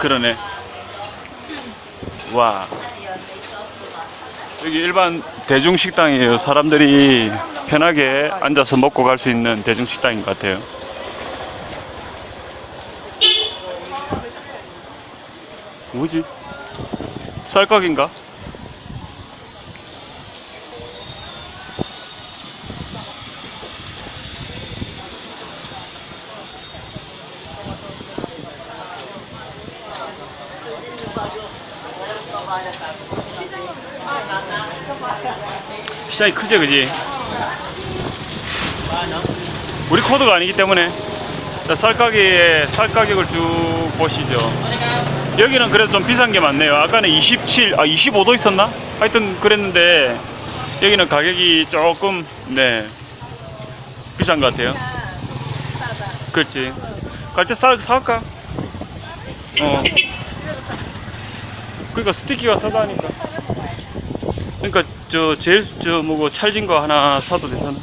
그러네. 와. 여기 일반 대중식당이에요. 사람들이 편하게 앉아서 먹고 갈 수 있는 대중식당인 것 같아요. 뭐지? 쌀가게인가? 시장이 크지 그지? 우리 코드가 아니기 때문에 자, 쌀가게에 쌀 가격을 쭉 보시죠 여기는 그래도 좀 비싼 게 많네요 아까는 27, 아 25도 있었나? 하여튼 그랬는데 여기는 가격이 조금 네 비싼 것 같아요 그렇지 갈 때 쌀 사갈까? 어 그러니까 스티키가 싸다니까 그러니까 저 제일 저 뭐고 찰진 거 하나 사도 되잖아.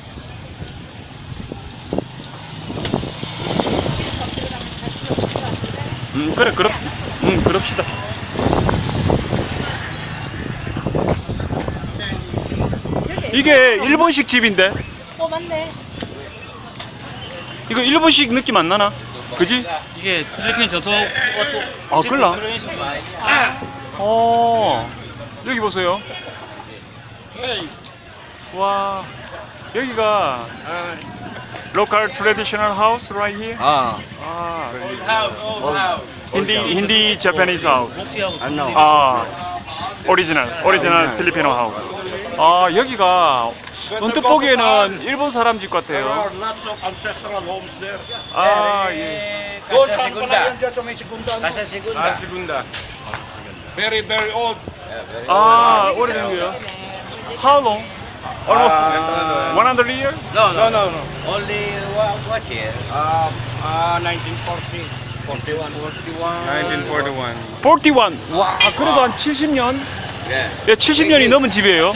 음 그래 그럽 음 그럽시다. 이게 일본식 집인데 어 맞네. 이거 일본식 느낌 안 나나? 그지? 이게 필리핀 전통 아 끌라. 많이 어 여기 보세요. 와 여기가 local traditional house right here. Ah, 아 oh, 힌디 힌디 Japanese house. 목지하고 I know. 아 오리지널 오리지널 필리피노 하우스. 아 여기가 언뜻 보기에는 일본 사람 집 There 같아요. are lots of ancestral homes there. 아 예. Doon Casa Segunda? Casa Segunda Ah, segunda. Very, very old. 아 오래된 거요. How long? Almost Ah, 100 years? No, No, no, no. Only what, what year? Um, ah, 1940. 41 1941. 41. 와 그래도 한 70년? Yeah 예 70년이 넘은 집이에요.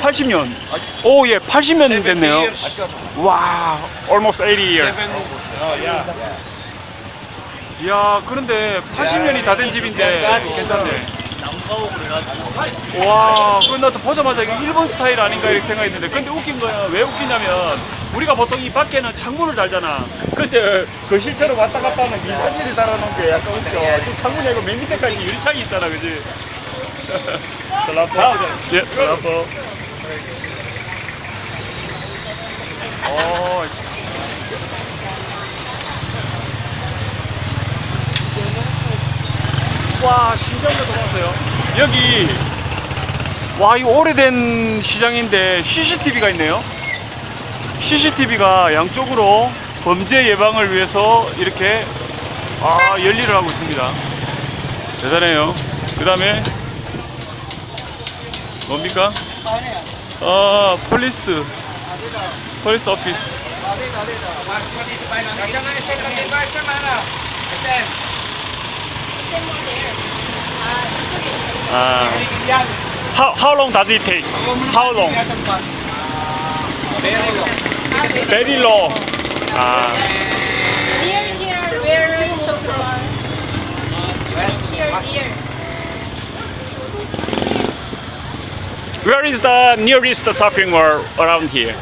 80년. 오 예 80년 됐네요. 와 almost 80 years. Oh, yeah. 이야 그런데 80년이 다 된 집인데 괜찮네. 나무가고 그래가지고 와, 나도 보자마자 이게 일본 스타일 아닌가 이렇게 생각했는데, 근데 웃긴 거야. 왜 웃기냐면, 우리가 보통 이 밖에는 창문을 달잖아. 근데 그 실제로 왔다 갔다 하면 이산지를 달아놓은 게 약간 웃겨. 지금 창문이 아니고 맨 밑에까지 유리창이 있잖아, 그지? 슬라퍼. 예, 슬라퍼. 어, 와, 신기하게 돌아왔어요. 여기, 와, 이 오래된 시장인데 CCTV가 있네요. CCTV가 양쪽으로 범죄 예방을 위해서 이렇게, 아, 열일을 하고 있습니다. 대단해요. 그 다음에, 뭡니까? 어, 폴리스. 폴리스 오피스. Same one there. 아 저쪽에. 아, how, how long does it take? How long? 아 very Very low. 아, Near here where shopping mall. Here here. where is the nearest shopping mall around here?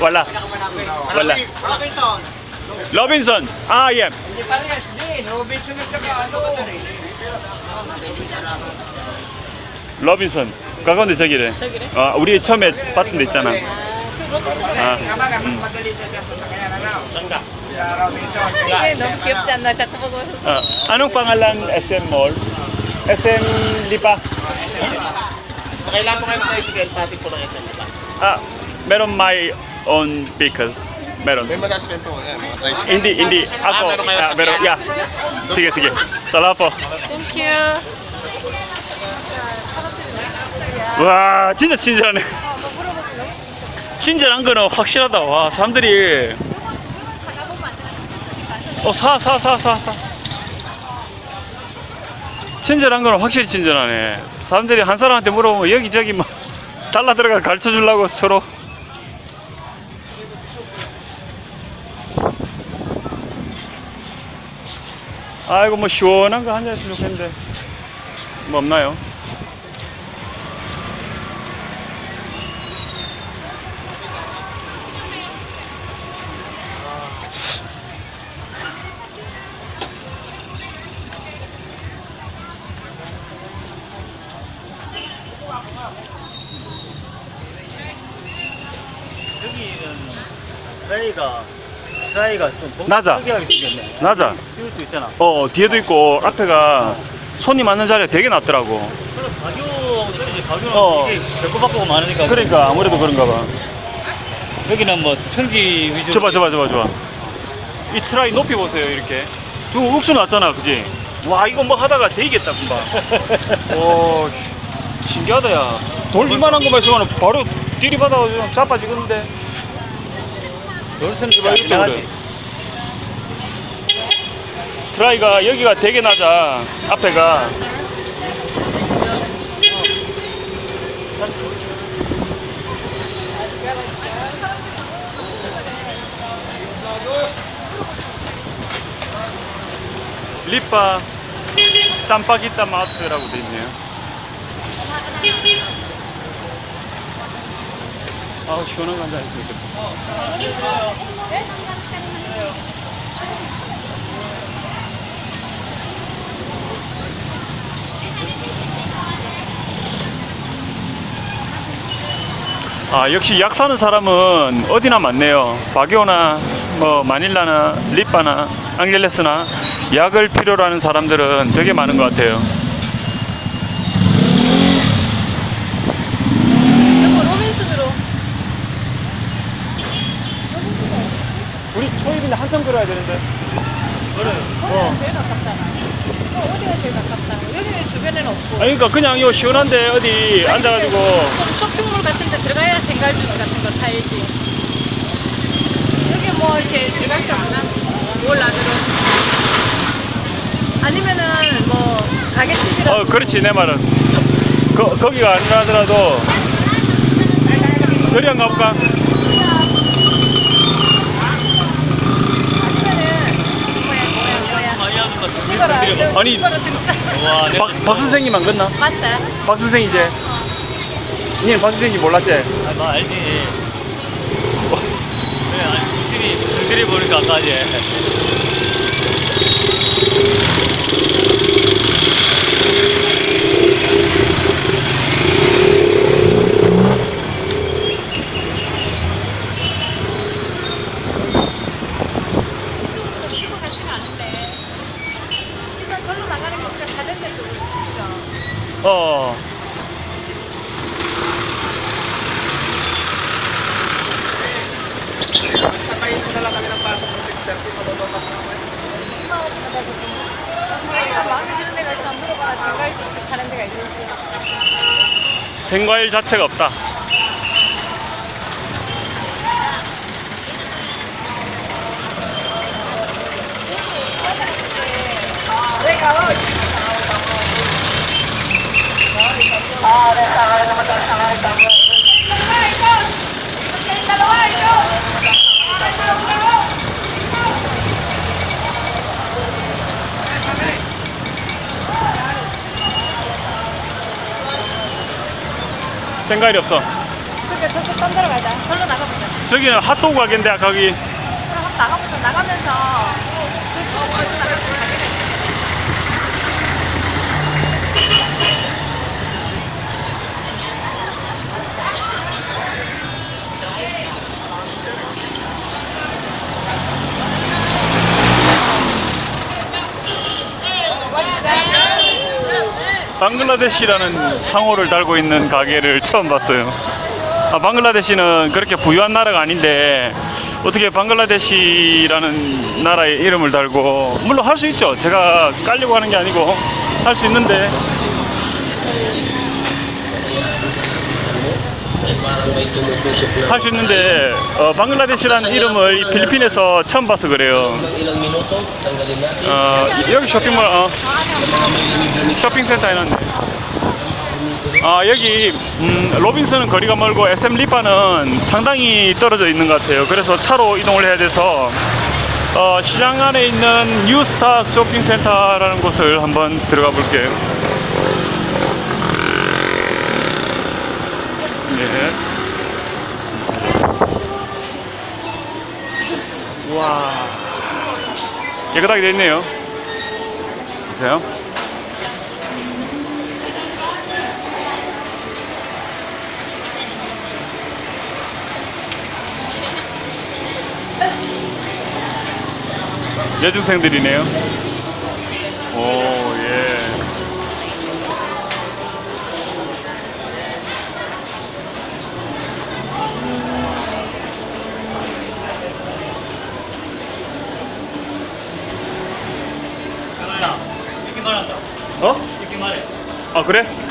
Wala. Wala. Robinson. Ah, yeah. Hindi parehas din Robinson at saka ano 로빈슨. 가까운데 저기래. 저기래? 아, 우리 처음에 봤던 데 있잖아. 아, 이게 너무 귀엽지 않나? 자꾸 보고. 아, anong pangalan SM Mall? SM Lipa. Kailan po kayo tricycle pati po lang isang iba Ah, meron my own vehicle. Meron. May malaskin po. Yan, mga tricycle. Hindi, hindi. Ako. Ah, meron kayo Ah, sa meron. Yeah. Sige, sige. Salamat po. Thank you. 와 진짜 친절하네 친절한 거는 확실하다 와 사람들이 어 사 사 사 사 사 친절한 거는 확실히 친절하네 사람들이 한 사람한테 물어보면 여기저기 막 달라 들어가 가르쳐 주려고 서로 아이고 뭐 시원한 거 한 잔 했으면 좋겠는데 뭐 없나요? 여기는 트라이가 트라이가 좀 낮아. 특이하게 생겼네. 낮아. 이것도 있잖아. 어 뒤에도 있고 앞에가 손이 맞는 자리가 되게 낮더라고 그럼 가격하고 떨어지 가격은 어. 이게 배꼽 바꾸고 많으니까. 그러니까 아무래도 그런가 봐 여기는 뭐 평지 위주로. 저봐 저봐 저봐 저봐 이 트라이 높이 보세요 이렇게 저 uk수 났잖아 그지 와 이거 뭐 하다가 되겠다 금방 오 신기하다 야 돌 이만한 거만 있으면 바로 들이받아가지고 자빠지겠는데 돌선 이거 이렇게 그래 트라이가 여기가 되게 낮아 앞에가 리파 쌈파기타 마트라고 돼 있네요. 아우 시원한 거 한잔 했으면 좋겠다. 아 역시 약 사는 사람은 어디나 많네요. 바기오나 뭐 마닐라나 리빠나 앙겔레스나 약을 필요로 하는 사람들은 되게 많은 것 같아요. 여보 로빈슨으로. 우리 초입인데 한참 걸어야 되는데. 제일 가깝잖아. 어, 어디가 제일 가깝다. 여기는 주변에는 없고. 아니 그러니까 그냥 요 시원한데 어디 앉아가지고 좀 쇼핑몰 같은 데 들어가야 생갈 주스 같은 거 사야지. 여기 뭐 이렇게 들어갈 게 없나? 뭘 안으로? 아니면은 뭐 가게집이라 어 그렇지 내 말은 거, 거기가 아니라 하더라도 저리 한 가볼까? 아니면은 뭐야 뭐야 뭐야 많이 같아. 찍어라 드려봐. 아니, 진짜 와. 박, 박 선생님 안 걷나? 맞다 박 선생 이제 니는 박 선생님 몰랐지? 아, 나 알지. 그래, 아니, 확실히 들들이 보니까 아까 이제. 이쪽으로 치고 가지는 않은데 일단 절로 나가는 게 우리가 가는데 쪽으로 그죠? 어 Sakay na lang kami ng pasok ng 6.30, mababa pa naman. 자기가 마음에 드는 데가 있으면 물어봐 생과일 주스 파는 데가 있는지. 생과일 자체가 없다. 생과일이 없어. 그러니까 저쪽 딴 데로 가자. 절로 나가보자. 저기는 핫도그 가게인데 아까 거기. 그럼 한번 나가보자. 나가면서 저 시골 나가면 가 방글라데시라는 상호를 달고 있는 가게를 처음 봤어요. 아, 방글라데시는 그렇게 부유한 나라가 아닌데 어떻게 방글라데시라는 나라의 이름을 달고 물론 할 수 있죠. 제가 깔려고 하는 게 아니고 할 수 있는데 할 수 있는데 어, 방글라데시라는 이름을 이 필리핀에서 처음 봐서 그래요. 어, 여기 쇼핑몰 어, 쇼핑센터 해놨네. 아 여기 음, 로빈슨은 거리가 멀고 SM 리바는 상당히 떨어져 있는 것 같아요. 그래서 차로 이동을 해야 돼서 어, 시장 안에 있는 뉴스타 쇼핑센터라는 곳을 한번 들어가 볼게요. 예. 와 깨끗하게 돼 있네요. 보세요. 여중생들이네요. 오, 그래?